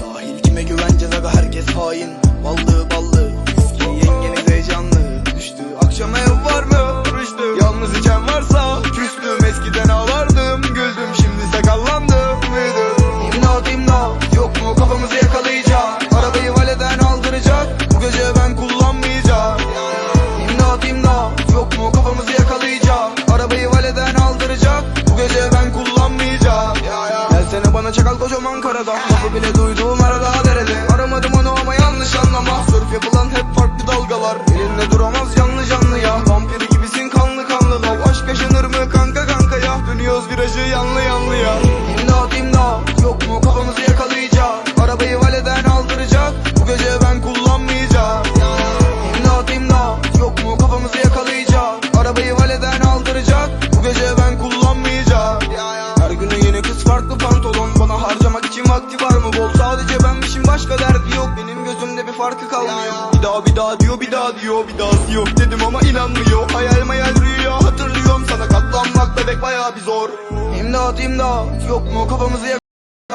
Sahil kime güvence laga herkes hain. Vallahi Çakal kocaman karada. Lafı bile duyduğum arada derede. Aramadım onu ama yanlış anlama. Sörf yapılan hep farklı dalgalar. Elinde duramaz canlı canlı ya. Vampiri gibisin kanlı kanlı lav Aşk yaşanır mı kanka kankaya Dönüyoruz virajı yanlı yanlı ya. İmdat imdat. Yok mu? Kafamızı yakalayacak Arabayı valeden aldıracak Bu gece ben kullanmayacağım. İmdat imdat. Yok mu? Kafamızı yakalayacak Arabayı valeden aldıracak Bu gece ben kullanmayacağım. Derdi yok. Benim gözümde bir farkı kalmıyor. Bir daha bir daha diyor bir daha diyor Bir dahası yok dedim ama inanmıyor. Hayal mayal rüya. Hatırlıyorum Sana katlanmak bebek bayağı bir zor. İmdat imdat. Yok mu kafamızı yak